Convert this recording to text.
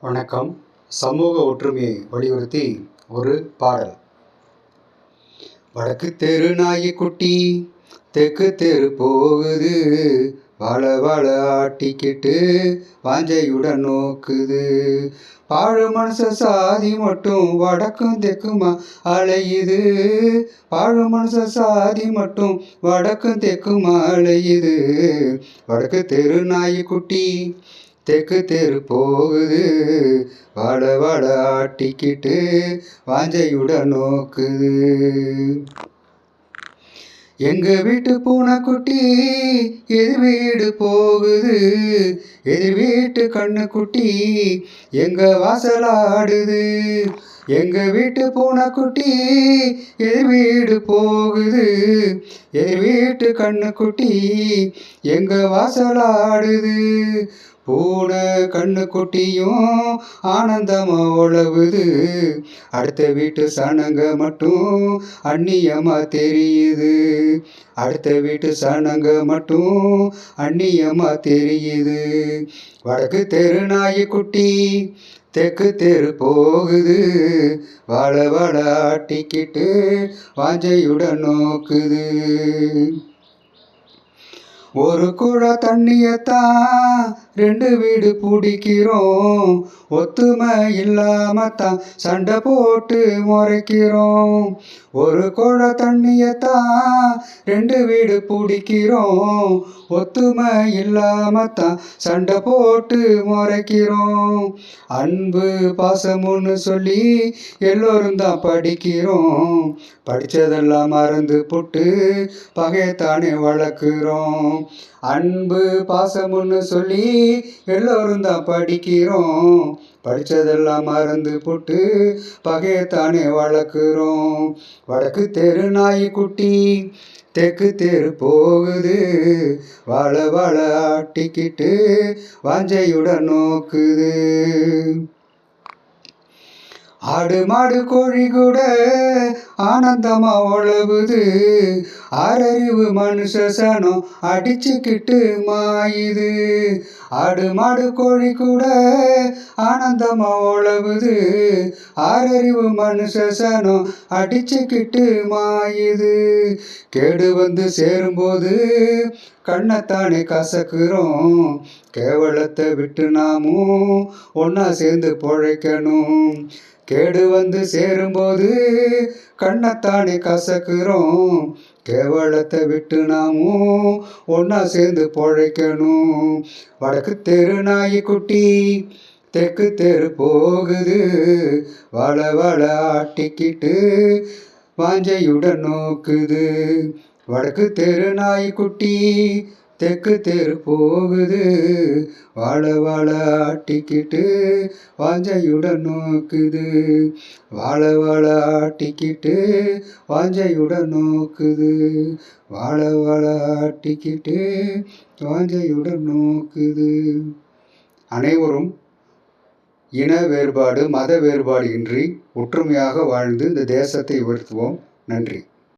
வணக்கம். சமூக ஒற்றுமையை வலியுறுத்தி ஒரு பாடல். வடக்கு தெரு நாய்க்குட்டி தெற்கு தெரு போகுது. வள வள ஆட்டிக்கிட்டு வாஞ்சையுடன் நோக்குது. பாழு மனுஷ சாதி மட்டும் வடக்கும் தெக்குமா அலையுது. பாழு மனுஷ சாதி மட்டும் வடக்கும் தெக்குமா அலையுது. வடக்கு தெரு நாய்க்குட்டி தெற்கு தெரு போகுது. வட வட ஆட்டிக்கிட்டு வாஞ்சையுடன் நோக்குது. எங்க வீட்டு பூனைக்குட்டி எது வீடு போகுது. எது வீட்டு கண்ணுக்குட்டி எங்க வாசலாடுது. எங்க வீட்டு பூனைக்குட்டி எதிர் வீடு போகுது. எதிர் வீட்டு கண்ணுக்குட்டி எங்க வாசலாடுது. பூனை கண்ணுக்குட்டியும் ஆனந்தமா உழவுது அடுத்த வீட்டு சனங்க மட்டும் அந்நியமா தெரியுது. அடுத்த வீட்டு சனங்க மட்டும் அந்நியமா தெரியுது. வடக்கு தெருநாயக்குட்டி தெற்கு தெரு போகுது. வாழ வாழ ஆட்டிக்கிட்டு வாஞ்சையுடன் நோக்குது. ஒரு குழ தண்ணியத்தான் ரெண்டு வீடு பிடிக்கிறோம். ஒத்துமை இல்லாம தான் சண்டை போட்டு முறைக்கிறோம். ஒரு குழ தண்ணியத்தான் ரெண்டு வீடு பிடிக்கிறோம். ஒத்துமை இல்லாம தான் சண்டை போட்டு முறைக்கிறோம். அன்பு பாசமுன்னு சொல்லி எல்லோரும் தான் படிக்கிறோம். படித்ததெல்லாம் மறந்து புட்டு பகையத்தானே வளர்க்குறோம். அன்பு பாசமுன்னு சொல்லி எல்லோரும் தான் படிக்கிறோம். படித்ததெல்லாம் மறந்து போட்டு பகையத்தானே வளர்க்குறோம். வடக்கு தெரு நாய்க்குட்டி தெற்கு தெரு போகுது. வாழ வாழ ஆட்டிக்கிட்டு வாஞ்சையுடன் நோக்குது. ஆடு மாடு கோழி கூட ஆனந்தமா உழவுது ஆறறிவு மனுஷ சனம் அடிச்சுக்கிட்டு மாயுது. ஆடு மாடு கோழி கூட ஆனந்தமா உழவுது ஆறறிவு மனுஷ சனம் அடிச்சுக்கிட்டு மாயுது. கேடு வந்து சேரும்போது கண்ணத்தானே கசக்குறோம். கேவலத்தை விட்டு நாமும் ஒன்றா சேர்ந்து பொழைக்கணும். கேடு வந்து சேரும்போது கண்ணத்தானே கசக்குறோம். கேவலத்தை விட்டு நாமும் ஒன்றா சேர்ந்து பொழைக்கணும். வடக்கு தெரு நாய்க்குட்டி தெற்கு தெரு போகுது. வள வள ஆட்டிக்கிட்டு வாஞ்சையுடன் நோக்குது. வடக்கு தெரு நாய்க்குட்டி தெற்கு தெரு போகுது. வாழ வாழ ஆட்டிக்கிட்டு வாஞ்சையுடன் நோக்குது. வாழ வாழ ஆட்டிக்கிட்டு வாஞ்சையுடன் நோக்குது. வாழ வாழ ஆட்டிக்கிட்டு வாஞ்சையுடன் நோக்குது. அனைவரும் இன வேறுபாடு மத வேறுபாடு இன்றி ஒற்றுமையாக வாழ்ந்து இந்த தேசத்தை உயர்த்துவோம். நன்றி.